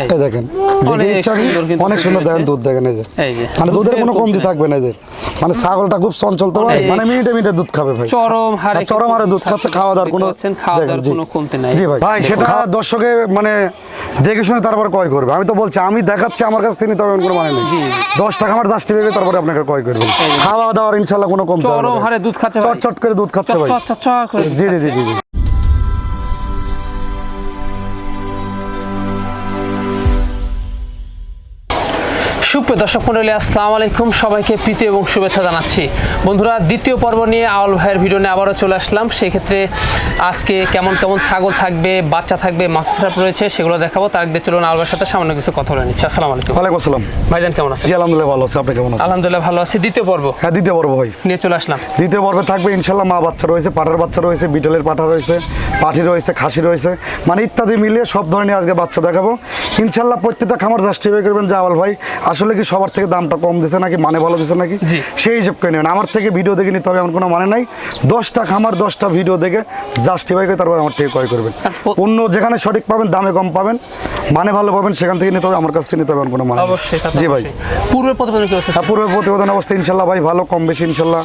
এই। দেখেন অনেক আমি সুন্দর। দেখেন দুধ দেখেন এই যে। মানে দুধের কোনো কমতি থাকবে না এদের মানে ছাগলটা খুব চঞ্চল তো ভাই মানে মিনিটে মিনিটে দুধ খাবে ভাই। চরম হারে চরম হারে দুধ খাচ্ছে খাওয়া দাওয়ার কোনো খাওয়া দাওয়ার কোনো কমতি নাই। জি ভাই ভাই সেটা দর্শকে মানে দেখে শুনে তারপর ক্রয় করবে। আমি তো বলছি আমি দেখাচ্ছি আমার কাছ থেকে এমন কোনো মানে নেই। দশ টাকা আমার দাসটি ভেবে তারপরে আপনাকে ক্রয় করবেন খাওয়া দাওয়ার ইনশাল্লাহ কোনো কমতি চরম হারে দুধ খাচ্ছে চট চট করে দুধ খাচ্ছে ভাই। চট চট চট করে জি জি জি জি। সুপ্রিয় দর্শক মন্ডলী আসসালামু আলাইকুম। সবাইকে প্রীতি এবং শুভেচ্ছা জানাচ্ছি। বন্ধুরা দ্বিতীয় পর্ব নিয়ে আওয়াল ভাইয়ের ভিডিও নিয়ে আবারও চলে আসলাম। সেক্ষেত্রে আজকে কেমন কেমন ছাগল থাকবে বাচ্চা থাকবে মাছ সাপ রয়েছে সেগুলো দেখাবো। তার আগে চলুন আওয়াল সাথে সামান্য কিছু কথা বলে নিচ্ছি। আসসালামু আলাইকুম। ওয়ালাইকুম আসসালাম। ভাইজান কেমন আছেন? জি আলহামদুলিল্লাহ ভালো আছে। আপনি কেমন আছেন? আলহামদুলিল্লাহ ভালো আছি। দ্বিতীয় পর্ব? হ্যাঁ দ্বিতীয় পর্ব ভাই নিয়ে চলে আসলাম। দ্বিতীয় পর্বে থাকবে ইনশাল্লাহ মা বাচ্চা রয়েছে পাটার বাচ্চা রয়েছে বিটলের পাঠা রয়েছে পাঠি রয়েছে খাসি রয়েছে মানে ইত্যাদি মিলিয়ে সব ধরনের আজকে বাচ্চা দেখাবো। ইনশাল্লাহ প্রত্যেকটা খামার জাস্টিফাই করবেন যে আওয়াল ভাই আসলে কি সবার থেকে দামটা কম দিছে নাকি? মানে ভালো দিছে নাকি? সেই হিসেব করে নেবেন আমার থেকে ভিডিও দেখে নিতে হবে এমন কোনো মানে নাই। দশটা খামার দশটা ভিডিও দেখে জাস্টিফাই করে তারপর আমার থেকে ক্রয় করবেন। অন্য যেখানে সঠিক পাবেন দামে কম পাবেন মানে ভালো পাবেন সেখান থেকে নিতে হবে আমার কাছ থেকে নিতে হবে এমন কোনো মানে অবশ্যই জি ভাই। পূর্বের প্রতিবেদন কি অবস্থা? হ্যাঁ, পূর্বে প্রতিবেদন অবস্থা ইনশাল্লাহ ভাই ভালো কম বেশি ইনশাল্লাহ।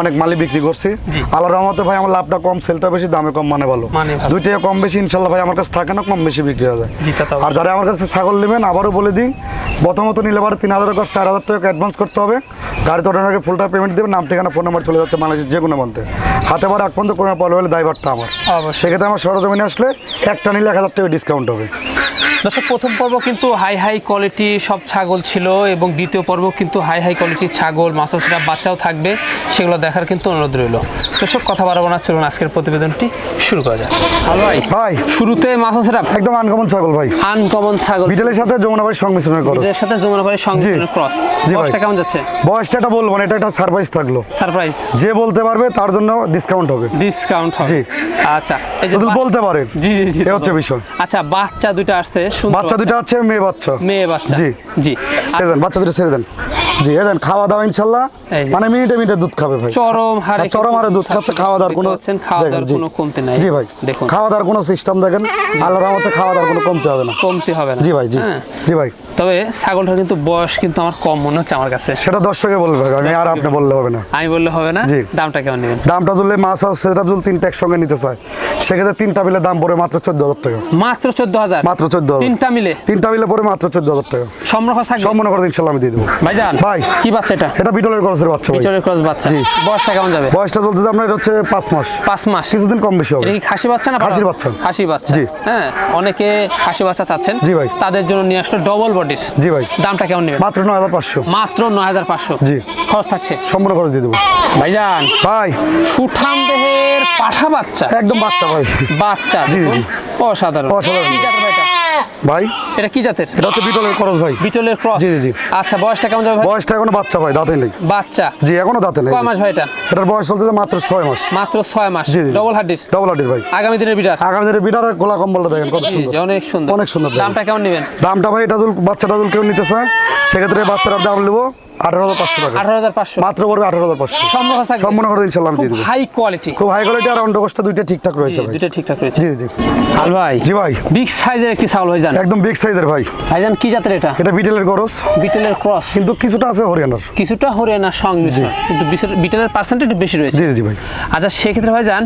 অনেক মালই বিক্রি করছি। জি। আল্লাহ রহমতে ভাই আমার লাভটা কম সেলটা বেশি দামে কম মানে ভালো। মানে ভালো। দুইটাই কম বেশি ইনশাল্লাহ ভাই আমার কাছে থাকে না কম বেশি বিক্রি হয়ে যায়। আর যারা আমার কাছে ছাগল নেবেন আবারও বলে দিই প্রথমত নিলে তিন হাজার চার হাজার টাকা অ্যাডভান্স করতে হবে। গাড়ি তো ওঠানোর আগে ফুলটা পেমেন্ট দেবেন নাম ঠিকানা ফোন নাম্বার চলে যাচ্ছে বাংলাদেশের যে কোনো মন্ত্রে হাতে বার এক পর্যন্ত কোনো প্রবলেম হলে দায়ভারটা আমার। সেক্ষেত্রে আমার সরজমিনে আসলে একটা নিলে এক হাজার টাকা ডিসকাউন্ট হবে। দর্শক প্রথম পর্ব কিন্তু হাই হাই কোয়ালিটি সব ছাগল ছিল এবং দ্বিতীয় পর্ব কিন্তু হাই হাই কোয়ালিটির ছাগল মাছরা বাচ্চাও থাকবে সেগুলো দেখার কিন্তু অনুরোধ রইল। দর্শক কথা বাড়াবো না চলুন আজকের প্রতিবেদনটি শুরু করা যাক। হ্যালো ভাই। ভাই। শুরুতে মাছরা একদম আনকমন ছাগল ভাই। আনকমন ছাগল। বিটেলের সাথে যমুনা ভাই সংমিশ্রণের খরচ। এদের সাথে যমুনাপাড়ির সংমিশ্রণের ক্রস ভাই। বয়সটা কেমন যাচ্ছে? বয়সটা এটা বলব না এটা একটা সারপ্রাইজ থাকল। সারপ্রাইজ যে বলতে পারবে তার জন্য ডিসকাউন্ট হবে। ডিসকাউন্ট হবে। জি। আচ্ছা এই যে বলতে পারেন জি জি জি এ হচ্ছে বিষয়। আচ্ছা বাচ্চা দুটো আসছে সুন্দর বাচ্চা দুটো আছে মেয়ে বাচ্চা। মেয়ে বাচ্চা। জি। জি। দেন বাচ্চা দুটো ছেড়ে দেন। জি এ দেন খাওয়া দাওয়া ইনশাল্লাহ। এই যে। মানে মিনিটে মিনিটে দুধ খাবে ভাই। চরম হারে চরম হারে দুধ খাচ্ছে খাওয়া দাওয়ার কোনো খাওয়া দাওয়ার। কোনো কমতি নাই। জি ভাই দেখুন। খাওয়া দাওয়ার কোনো সিস্টেম দেখেন আল্লাহর রহমতে খাওয়া দাওয়ার কোনো কমতে হবে না। কমতি হবে না। জি ভাই জি। হ্যাঁ। জি ভাই। তবে ছাগলটার কিন্তু বয়স কিন্তু আমার কম মনে হচ্ছে আমার কাছে। সেটা দর্শকে বলবে আমি আর আপনি বললে হবে না। আমি বললে হবে না? দামটা কেমন নেবেন? দামটা তুললে মাছ আর সেটা তুল তিনটা একসঙ্গে নিতে চায়। সেক্ষেত্রে তিনটা মিলে দাম পড়ে মাত্র চোদ্দ হাজার টাকা। মাত্র চোদ্দ হাজার? মাত্র চোদ্দ তিনটা মিলে? তিনটা মিলে পরে মাত্র চোদ্দ হাজার টাকা। সম্রখ থাকবে? সব মনে করে ইনশাল্লাহ আমি দিয়ে দেবো। ভাইজান ভাই। কি বাচ্চা এটা? এটা বিটলের খরচের বাচ্চা ভাই। পিছনের ক্রস বাচ্চা। জি। বয়সটা কেমন যাবে? বয়সটা চলতেছে আপনার এটা হচ্ছে পাঁচ মাস। পাঁচ মাস। কিছুদিন কম বেশি হবে। কি খাসি বাচ্চা না খাসির বাচ্চা। খাসি বাচ্চা। জি। হ্যাঁ অনেকে খাসি বাচ্চা চাচ্ছেন। জি ভাই। তাদের জন্য নিয়ে আসলো ডবল বডির জি ভাই। দামটা কেমন নেবেন? মাত্র নয় হাজার পাঁচশো। মাত্র নয় হাজার পাঁচশো। জি। খরচ থাকছে? সম্পূর্ণ খরচ দিয়ে দেবো। ভাইজান ভাই। সুঠাম দেহের পাঠা বাচ্চা। একদম বাচ্চা ভাই। বাচ্চা জি, জি। অসাধারণ। অসাধারণ। ভাই? এটা? কি জাতের? এটা হচ্ছে বিটলের ক্রস ভাই। বিটলের ক্রস। জি, জি। আচ্ছা বয়সটা কেমন যাবে ভাই? বয়সটা এখনও বাচ্চা ভাই দাঁতে নেই। বাচ্চা। জি এখনও দাঁতে নেই। কয় মাস ভাই এটা? এটার বয়স চলতেছে মাত্র ছয় মাস। মাত্র ছয় মাস। জি, জি। ডবল হাড্ডির ডবল আটির ভাই। আগামী দিনের বিটার? আগামী দিনে বিটারের গোলা কম্বলটা দেখেন কত সুন্দর জি, অনেক সুন্দর। অনেক সুন্দর দামটা কেমন নেবেন? দামটা ভাই এটা বাচ্চাটা কেউ নিতে চায় সেক্ষেত্রে বাচ্চাটার দাম নেব। আঠারো হাজার পাঁচশো টাকা। আঠারো হাজার পাঁচশো। মাত্র পড়বে আঠারো হাজার পাঁচশো। সম্পর্ক থাকবে। সম্পূর্ণ করে ইনশাল্লাহ আমি দিয়ে দেবো। হাই কোয়ালিটি খুব হাই কোয়ালিটি আর অন্ডকোষটা দুইটা ঠিকঠাক রয়েছে ভাই। ঠিকঠাক রয়েছে। জি জি। হাল ভাই জি ভাই। বিগ সাইজের একটি ভাইজান। একদম বিগ সাইজের ভাই। ভাইজান কি জাতের এটা? এটা বিটেলের গরস বিটেলের ক্রস। কিন্তু কিছুটা আছে হরিয়ানার। কিছুটা হরিয়ানার সংমিশ্রণ। কিন্তু বিটেলের পার্সেন্ট একটু বেশি রয়েছে। জি জি ভাই। আচ্ছা সেক্ষেত্রে ভাইজান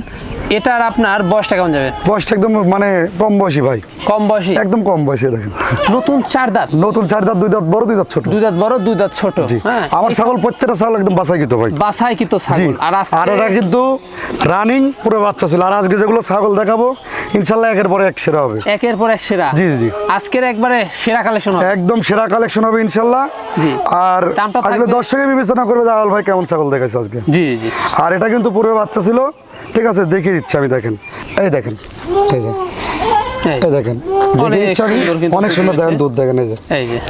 এটার আপনার বয়সটা কেমন যাবে? বয়সটা একদম মানে কম বয়সী ভাই। কম বয়সী? একদম কম বয়সী দেখেন। নতুন চার দাঁত। নতুন চার দাঁত দুই দাঁত বড় দুই দাঁত ছোট। দুই দাঁত বড় দুই দাঁত ছোট। জি। আমার ছাগল প্রত্যেকটা ছাগল একদম বাসাই কিন্তু ভাই। বাসায় কিন্তু জি। ছাগল আর আর কিন্তু রানিং পুরো বাচ্চা ছিল। আর আজকে যেগুলো ছাগল দেখাবো ইনশাল্লাহ একের পরে এক সেরা হবে। একের পর এক সেরা। জি, জি। আজকের একবারে সেরা কালেকশন হবে। একদম সেরা কালেকশন হবে ইনশাল্লাহ। জি। আর আজকে? দর্শকে বিবেচনা করবে যে আওয়াল ভাই কেমন ছাগল দেখাচ্ছে আজকে। জি জি আর এটা কিন্তু পুরো বাচ্চা ছিল। ঠিক আছে দেখিয়ে দিচ্ছি আমি দেখেন। এই দেখেন এই যে। এই, দেখেন অনেক সুন্দর দেখেন দুধ দেখেন এই যে।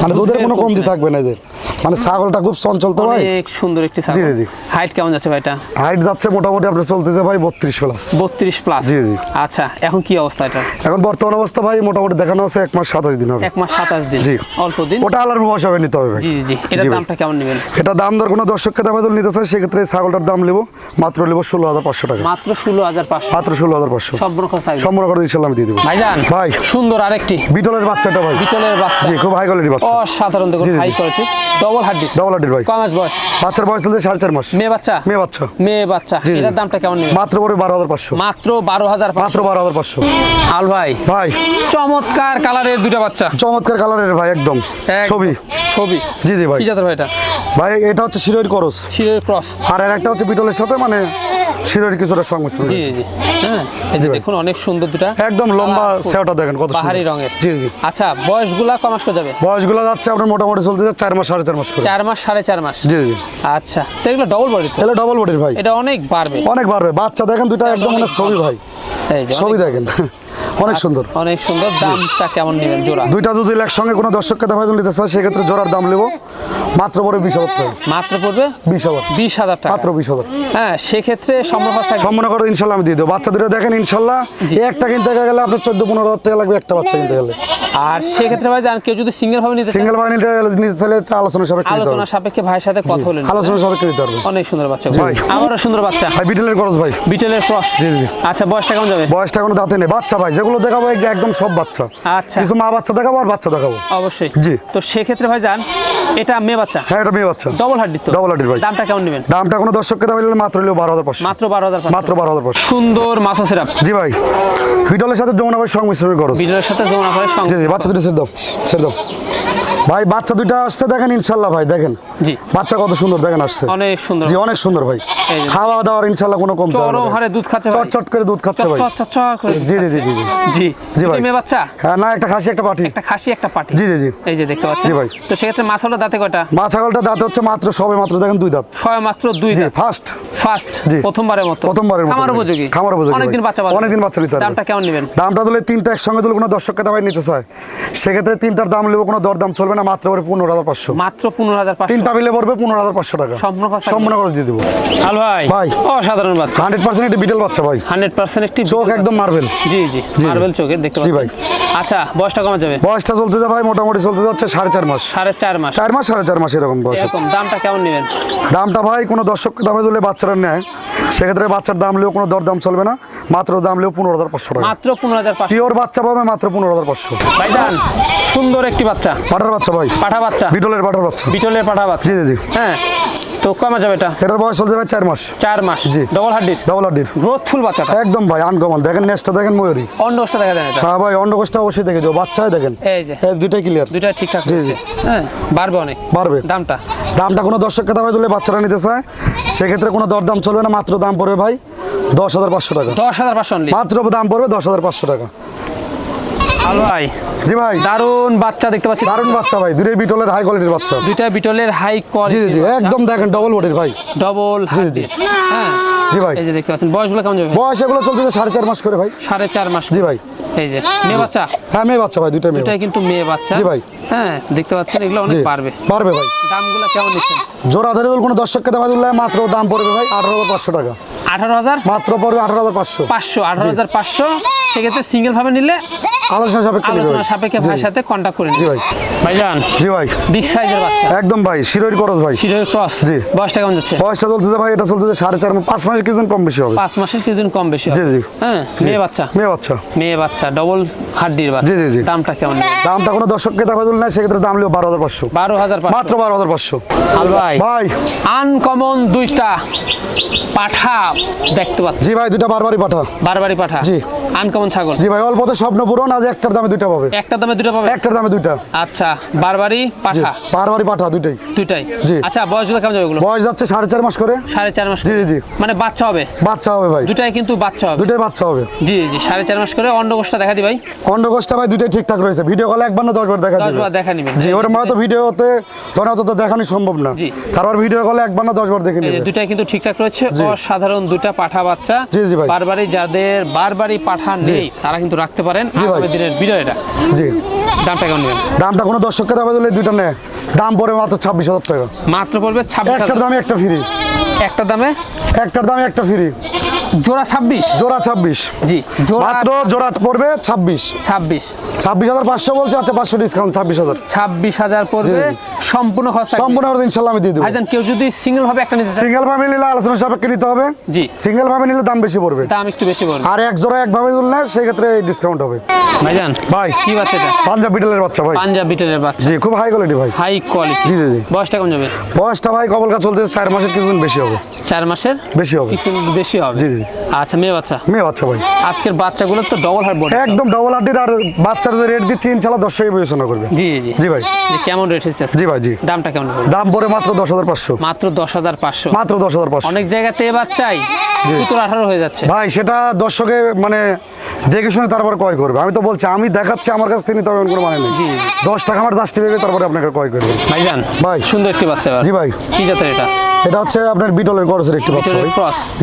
মানে দুধের কোনো কমতি কমতি থাকবে না এদের মানে ছাগলটা খুব চঞ্চল তো ভাই? অনেক সুন্দর একটি ছাগল। জি, জি। হাইট কেমন যাচ্ছে ভাইটা হাইট যাচ্ছে মোটামুটি আপনার চলতেছে ভাই বত্রিশ প্লাস বত্রিশ প্লাস জি, জি। আচ্ছা এখন কি অবস্থা এটা এখন বর্তমান অবস্থা ভাই মোটামুটি দেখানো আছে এক মাস সাতাশ দিন হবে। এক মাস সাতাশ দিন। জি। অল্প দিন। ওটা আলার বয়স হবে নিতে হবে ভাই। জি জি ভাই। দামটা কেমন নেবেন? এটা দাম দর কোনো দর্শককে দাম নিতে চায় সেক্ষেত্রে ছাগলটার দাম নেব মাত্র নেব ষোলো হাজার টাকা। মাত্র ষোলো হাজার পাঁচশো। মাত্র ষোলো হাজার পাঁচশো। সম্পূর্ণ খরচ থাকবে সম্পূর্ণ করে ইনশাল্লাহ আমি দিয়ে দেবো। ভাইজান ভাই। সুন্দর আরেকটি। বিটলের বাচ্চাটা ভাই। বিচলের বাচ্চা। জি খুব হাই কোয়ালিটির বাচ্চা। অসাধারণ দেখুন হাই। কোয়ালিটি ডবল হাড্ডি ডবল আটির ভাই। ক মাস বয়স বাচ্চার বয়স চলছে সাড়ে চার মাস। মেয়ে বাচ্চা? মেয়ে বাচ্চা। মেয়ে বাচ্চা। এটার দামটা কেমন নেবেন মাত্র পরে বারো হাজার পাঁচশো। মাত্র বারো হাজার মাত্র বারো হাজার পাঁচশো। আল ভাই। ভাই। চমৎকার কালারের দুটা বাচ্চা। চমৎকার কালারের ভাই একদম। ছবি। ছবি। জি জি ভাই। কি জাতের ভাই এটা? ভাই এটা হচ্ছে শিরোর করস। শিরের ক্রস। আর এর একটা হচ্ছে বিটলের সাথে মানে শিরোর কিছুটা সংমিশ্রণ জি জি হ্যাঁ এই যে দেখুন অনেক সুন্দর দুটা একদম লম্বা। সেওটা দেখেন কত। বাহারি রঙের। জি জি। আচ্ছা বয়সগুলা ক মাস করে যাবে? বয়সগুলো যাচ্ছে আপনার মোটামুটি চলছে যে চার মাস সাড়ে চার মাস করে। চার মাস সাড়ে চার মাস? জি জি আচ্ছা তো এগুলো ডবল বডি তাহলে ডবল বডির ভাই। এটা অনেক বাড়বে। অনেক বাড়বে। বাচ্চা দেখেন দুটো একদম মানে ছবি ভাই। ছবি দেখেন। অনেক সুন্দর। অনেক সুন্দর। দামটা কেমন নেবেন জোড়া? দুইটা যদি একসঙ্গে কোনো দর্শককে দেখা নিতে চায় সেক্ষেত্রে জোড়ার দাম নেব। মাত্র পরে বিশ হাজার টাকা। মাত্র পড়বে? বিশ হাজার বিশ হাজার টাকা। মাত্র বিশ হাজার হ্যাঁ সেক্ষেত্রে সম্মান করে ইনশাল্লাহ আমি দিয়ে দেবো। বাচ্চা দুটো দেখেন ইনশাল্লাহ। একটা কিনতে গেলে আপনার চোদ্দ পনেরো হাজার টাকা লাগবে একটা বাচ্চা কিনতে গেলে। আর সেক্ষেত্রে ভাই জান কেউ যদি সিঙ্গেল ভাবে নিতে সিঙ্গেল বাহিনীটা নিতে চাইলে আলোচনা সাপেক্ষে আলোচনা সাপেক্ষে ভাইয়ের সাথে কথা আলোচনা সাপেক্ষে নিতে পারবে অনেক সুন্দর বাচ্চা। ভাই। আবারও সুন্দর বাচ্চা। ভাই বিটেলের খরচ ভাই। বিটেলের ক্রস জি, জি। আচ্ছা বয়সটা কেমন যাবে? বয়সটা এখনও দাঁতে নেই। বাচ্চা ভাই যেগুলো দেখাবো একদম সব বাচ্চা। আচ্ছা। কিছু মা বাচ্চা দেখাবো আর বাচ্চা দেখাবো। অবশ্যই। জি। তো সেক্ষেত্রে ভাই যান এটা মেয়ে বাচ্চা? হ্যাঁ এটা মেয়ে বাচ্চা। ডবল হাড্ডি তো? ডবল হাড্ডির ভাই। দামটা কেমন নেবেন? দামটা কোনো দর্শককে দাম নিলে মাত্র হাজার পাঁচশো। মাত্র বারো হাজার মাত্র বারো হাজার পাঁচশো। সুন্দর মাছা সিরাপ। জি ভাই। বিটলের সাথে যমুনা ভাই সংমিশ্রণ খরচ। বিটেলের সাথে যমুনা করে জি জি বাচ্চা দুটো ছেড়ে দাও ছেড়ে দাও। ভাই বাচ্চা দুইটা আসছে দেখেন ইনশাল্লাহ ভাই দেখেন। জি। বাচ্চা কত সুন্দর দেখেন আসছে। অনেক সুন্দর। জি অনেক সুন্দর ভাই। খাওয়া দাওয়ার ইনশাল্লাহ কোনো কম চরম হারে দুধ খাচ্ছে ভাই। চট চট করে দুধ খাচ্ছে ভাই। চট চট চট করে জি জি জি জি জি। জি। ভাই। মেয়ে বাচ্চা? হ্যাঁ না একটা খাসি একটা পাঠি একটা খাসি একটা পাটি। জি, জি, জি। এই যে দেখতে পাচ্ছেন। জি ভাই। তো সেক্ষেত্রে মাছালো দাঁতে কয়টা? মা ছাগলটা দাঁত হচ্ছে মাত্র সবে মাত্র দেখেন দুই দাঁত। ছয় মাত্র দুই দাঁত। ফার্স্ট ফার্স্ট জি। প্রথমবারের মতো। প্রথমবারের মতো খামার উপযোগী। খামার উপযোগী অনেকদিন বাচ্চা। অনেকদিন বাচ্চা নিতে। দামটা কেমন নেবেন? দামটা দিলে তিনটা একসঙ্গে দিলে কোনো দর্শককে দাবাই নিতে চায়। সেক্ষেত্রে তিনটার দাম নেব কোনো দর দাম চলবে না মাত্র পরে পনেরো হাজার পাঁচশো। মাত্র পনেরো হাজার তিনটা বিলে পড়বে পনেরো হাজার পাঁচশো টাকা। সম্পূর্ণ খরচ দিয়ে দেবো। আল ভাই ভাই। অসাধারণ বাচ্চা। হান্ড্রেড পার্সেন্ট একটি বিটেল বাচ্চা ভাই। হান্ড্রেড পার্সেন্ট একটি চোখ একদম মার্বেল জি জি। মার্বেল চোখের দেখতে জি পাচ্ছেন। ভাই। আচ্ছা বয়সটা কমা যাবে? বয়সটা চলতে যায় ভাই মোটামুটি চলতে যাচ্ছে সাড়ে চার মাস। সাড়ে চার মাস। চার মাস সাড়ে চার মাস এরকম বয়স দামটা কেমন নেবেন? দামটা ভাই কোনো দর্শক দামে দিলে বাচ্চারা নেয়। সেক্ষেত্রে বাচ্চার দাম লেও কোনো দর দাম চলবে না। মাত্র দাম লেও পনেরো হাজার পাঁচশো টাকা। মাত্র পনেরো হাজার পিওর বাচ্চা পাবে মাত্র পনেরো হাজার পাঁচশো। ভাইজান সুন্দর একটি বাচ্চা। পাঠার বাচ্চা ভাই। পাঠা বাচ্চা। বিটলের পাঠার বাচ্চা। বিটলের পাঠা বাচ্চা। জি জি জি। হ্যাঁ তো কমা যাবে এটা? এটার বয়স চলছে ভাই চার মাস। চার মাস। জি। ডবল হাড্ডির ডবল আডির গ্রোথফুল বাচ্চাটা? একদম ভাই আনকমন দেখেন নেক্সটটা দেখেন ময়ূরী। অন্ডকোষটা দেখা যায় এটা? হ্যাঁ ভাই অন্ডকোষটা অবশ্যই দেখে যাও। বাচ্চাই দেখেন। এই যে। এই দুইটাই ক্লিয়ার দুইটা ঠিকঠাক জি, জি। হ্যাঁ বাড়বে অনেক। বাড়বে। দামটা? দামটা কোনো দর্শককে দামে দিলে বাচ্চারা নিতে চায়? সেক্ষেত্রে কোনো দর দাম চলবে না মাত্র দাম পড়বে ভাই দশ হাজার পাঁচশো টাকা। দশ হাজার পাঁচশো মাত্র দাম পড়বে দশ হাজার পাঁচশো টাকা। ভালো ভাই। জি ভাই। দারুণ বাচ্চা দেখতে পাচ্ছি। দারুণ বাচ্চা ভাই দুটোই বিটলের হাই কোয়ালিটির বাচ্চা। দুইটা বিটলের হাই কোয়ালিটি জি জি একদম দেখেন ডবল বডির ভাই। ডবল জি, জি। হ্যাঁ। জি ভাই। এই যে দেখতে পাচ্ছেন বয়সগুলো কেমন যাবে? বয়স এগুলো চলতেছে সাড়ে চার মাস করে ভাই। সাড়ে চার মাস জি ভাই। এই যে মেয়ে বাচ্চা? হ্যাঁ মেয়ে বাচ্চা ভাই দুইটা মেয়ে এটাই কিন্তু মেয়ে বাচ্চা। জি ভাই। হ্যাঁ দেখতে পাচ্ছেন এগুলো অনেক পারবে পারবে ভাই। দামগুলো কেমন নিচ্ছেন? জোড়া ধরে কোনো দর্শককে দেওয়া দিলে মাত্র দাম পড়বে ভাই আঠারো হাজার পাঁচশো টাকা। আঠারো হাজার? মাত্র পড়বে আঠারো হাজার পাঁচশো। পাঁচশো আঠারো হাজার পাঁচশো। সেক্ষেত্রে সিঙ্গেল ভাবে নিলে আলোচনা সাপেক্ষে আলোচনা ভাই। সাপেক্ষে ভাইয়ের সাথে কন্ট্যাক্ট করে জি ভাই। ভাইজান জি ভাই। বিগ সাইজের বাচ্চা। একদম ভাই করস ভাই। ক্রস জি। বয়সটা কেমন যাচ্ছে? বয়সটা চলতেছে ভাই এটা চলতেছে সাড়ে চার পাঁচ মাসের কিছুদিন কম বেশি হবে। পাঁচ মাসের কিছুদিন কম বেশি হবে। জি। হ্যাঁ মেয়ে বাচ্চা। মেয়ে বাচ্চা। মেয়ে বাচ্চা ডবল হাড্ডির বাচ্চা। জি, জি, জি। দামটা কেমন? দামটা কোনো না সেক্ষেত্রে দাম লিও বারো হাজার পাঁচশো। বারো হাজার মাত্র বারো হাজার পাঁচশো। ভাই। ভাই। আনকমন দুইটা পাঠা দেখতে পাচ্ছি। জি ভাই দুটা বারবারই পাঠা। বারবারি পাঠা? জি। আনকমন ছাগল। জি ভাই অল্পতে স্বপ্ন পূরণ আজ একটার দামে দুইটা পাবে। একটা দামে দুটো পাবে? একটার দামে দুইটা। আচ্ছা বারবারি জি পাঠা বারবারই পাঠা দুইটাই। দুইটাই? জি। আচ্ছা বয়সগুলো কেমন যাবে এগুলো? বয়স যাচ্ছে সাড়ে চার মাস করে। সাড়ে চার মাস জি জি জি। মানে বাচ্চা হবে? বাচ্চা হবে ভাই। দুটাই কিন্তু বাচ্চা হবে। দুটাই বাচ্চা হবে। জি জি সাড়ে চার মাস করে অন্ডকোষটা দেখা দি ভাই। অন্ডকোষটা ভাই দুটাই ঠিকঠাক রয়েছে। ভিডিও কলে একবার না দশবার দেখা দশ দিবে। বার দেখা নিবেন জি ওর তো ভিডিওতে ধরে তো দেখানো সম্ভব না। তারপর ভিডিও কলে একবার না দশবার দেখে নেবে। দুটাই কিন্তু ঠিকঠাক রয়েছে। অসাধারণ দুটা পাঠা বাচ্চা। জি, জি ভাই। বারবারই যাদের বারবারই পাঠা পাঠা নেই তারা কিন্তু রাখতে পারেন জি দিনের বিডার এটা। জি। দামটা কেমন নেবেন? দামটা কোনো দর্শককে দামে দিলে দুইটা নেয় দাম পড়বে মাত্র ছাব্বিশ হাজার টাকা। মাত্র পড়বে একটার দামে একটা ফ্রি। একটার দামে? একটার দামে একটা ফ্রি। জোড়া ছাব্বিশ। জোড়া ছাব্বিশ। জি জোড়া মাত্র জোড়া পড়বে ছাব্বিশ। ছাব্বিশ। ছাব্বিশ হাজার পাঁচশো বলছে আচ্ছা পাঁচশো ডিসকাউন্ট ছাব্বিশ হাজার। ছাব্বিশ হাজার পড়বে সম্পূর্ণ খরচ সম্পূর্ণ করে ইনশাল্লাহ আমি দিয়ে দেবো। ভাইজান কেউ যদি সিঙ্গেল ভাবে একটা নিতে চায় সিঙ্গেল ভাবে নিলে আলোচনা সাপেক্ষে নিতে হবে। জি। সিঙ্গেল ভাবে নিলে দাম বেশি পড়বে। দাম একটু বেশি পড়বে। আর এক জোড়া একভাবে তুললে সেক্ষেত্রে ডিসকাউন্ট হবে। ভাইজান ভাই কি বাচ্চা এটা? পাঞ্জাব বিটেলের বাচ্চা ভাই। পাঞ্জাব বিটেলের বাচ্চা। জি খুব হাই কোয়ালিটি ভাই। হাই কোয়ালিটি জি জি জি। বয়সটা কেমন যাবে? বয়সটা ভাই কবলকা চলতে চার মাসের কিছুদিন বেশি হবে। চার মাসের? বেশি হবে। কিছু বেশি হবে। জি, জি। আচ্ছা মেয়ে বাচ্চা? মেয়ে বাচ্চা ভাই। আজকের বাচ্চাগুলো তো ডবল বডি একদম ডবল আর বাচ্চার যে রেট দিচ্ছি ইনশাল্লাহ দশটাই বিবেচনা করবে। জি জি। জি ভাই। কেমন রেট হচ্ছে জি ভাই জি। দামটা কেমন দাম পড়ে মাত্র দশ হাজার পাঁচশো। মাত্র দশ হাজার পাঁচশো। মাত্র দশ হাজার পাঁচশো। অনেক জায়গাতে এবার চাই জি। সত্তর আঠারো হয়ে যাচ্ছে। ভাই সেটা দর্শকে মানে দেখে শুনে তারপর ক্রয় করবে। আমি তো বলছি আমি দেখাচ্ছি আমার কাছ থেকে তবে কোনো মানে নেই। দশ টাকা আমার দাসটি ভেবে তারপরে আপনাকে ক্রয় করবে। ভাইজান ভাই। সুন্দর একটি বাচ্চা। জি ভাই। কি জাতের এটা? এটা হচ্ছে আপনার বিটলের খরচের একটি বাচ্চা ভাই?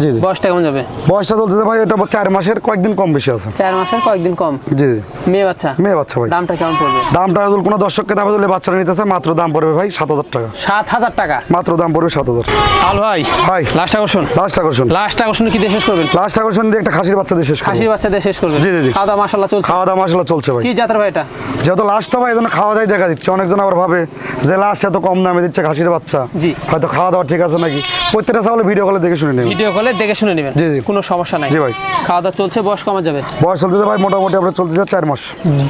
জি, জি। বয়সটা কেমন যাবে? বয়সটা চলতেছে ভাই এটা চার মাসের কয়েকদিন কম বেশি আছে। চার মাসের কয়েকদিন কম। জি জি। মেয়ে বাচ্চা? মেয়ে বাচ্চা ভাই। দামটা কেমন পড়বে? দামটা যদি কোনো দর্শককে দামে দিলে বাচ্চারা নিতেছে মাত্র দাম পড়বে ভাই সাত হাজার টাকা। সাত হাজার টাকা? মাত্র দাম পড়বে সাত হাজার। আল ভাই ভাই। লাস্ট আকর্ষণ? লাস্ট আকর্ষণ। লাস্ট আকর্ষণ কি দিয়ে শেষ করবেন? লাস্ট আকর্ষণ দিয়ে একটা খাসির বাচ্চা দিয়ে শেষ করব। খাসির বাচ্চা দিয়ে শেষ করবেন? জি, জি, জি। খাওয়া দাওয়া মাসাল্লাহ চলছে। খাওয়া দাওয়া মশলা চলছে ভাই। কি জাতের ভাই এটা? যেহেতু লাস্ট তো ভাই জন্য খাওয়া দাওয়াই দেখা দিচ্ছে। অনেকজন আবার ভাবে যে লাস্ট এত কম দামে দিচ্ছে খাসির বাচ্চা। জি। হয়তো খাওয়া দাওয়া ঠিক আছে নাকি? প্রত্যেকটা চাউলে ভিডিও কলে দেখে শুনে নেবে ভিডিও কলে দেখে শুনে নেবেন। জি, জি। কোনো সমস্যা নাই। জি ভাই। খাওয়া দাওয়া চলছে বয়স কমা যাবে। বয়স চলতেছে ভাই মোটামুটি আপনার চলতেছে চার মাস।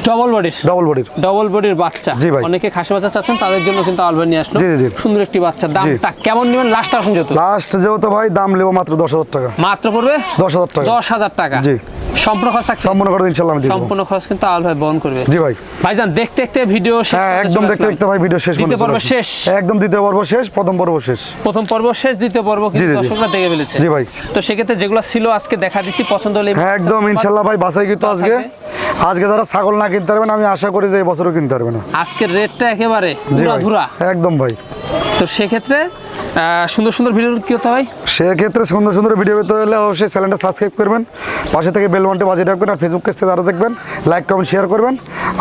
ডবল বডির ডবল বডির ডবল বডির বাচ্চা। জি ভাই। অনেকে খাসি বাচ্চা চাচ্ছেন তাদের জন্য কিন্তু আলবাই নিয়ে আসলো। জি, জি। সুন্দর একটি বাচ্চা। দামটা কেমন নেবেন? লাস্ট আসুন যেহেতু। লাস্ট যেহেতু ভাই দাম নেব মাত্র দশ হাজার টাকা। মাত্র পড়বে? দশ হাজার টাকা। দশ হাজার টাকা। জি। সম্পূর্ণ খরচ থাকছে? সম্পূর্ণ করে ইনশাল্লাহ আমি দেবো। সম্পূর্ণ খরচ কিন্তু আল ভাই বহন করবে। জি ভাই। ভাইজান দেখতে দেখতে ভিডিও শেষ হ্যাঁ একদম দেখতে দেখতে ভাই ভিডিও শেষ পর্যন্ত পর্ব শেষ। একদম দ্বিতীয় পর্ব শেষ প্রথম পর্ব শেষ। প্রথম পর্ব শেষ দ্বিতীয় পর্ব কিন্তু। দর্শকরা দেখে ফেলেছে। জি ভাই। তো সেক্ষেত্রে যেগুলো ছিল আজকে দেখা দিছি পছন্দ হলে হ্যাঁ একদম ইনশাল্লাহ ভাই বাসাই কিন্তু আজকে। আজকে যারা ছাগল না কিনতে পারবেন আমি আশা করি যে এই বছরও কিনতে পারবে না আজকের রেটটা একেবারে ধুরা একদম ভাই। তো সেক্ষেত্রে সুন্দর সুন্দর ভিডিও কি হতে হয় সেক্ষেত্রে সুন্দর সুন্দর ভিডিও পেতে হলে অবশ্যই চ্যানেলটা সাবস্ক্রাইব করবেন। পাশে থেকে বেল বাটনটি বাজিয়ে রাখবেন আর ফেসবুক পেজ থেকে আরও দেখবেন লাইক কমেন্ট শেয়ার করবেন।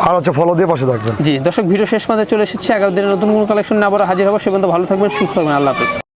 আর হচ্ছে ফলো দিয়ে পাশে থাকবেন। জি দর্শক ভিডিও শেষ মাঝে চলে এসেছে। এগারো দিনের নতুন কোনো কালেকশন নিয়ে আবার হাজির হব। সে পর্যন্ত ভালো থাকবেন সুস্থ থাকবেন। আল্লাহ হাফিজ।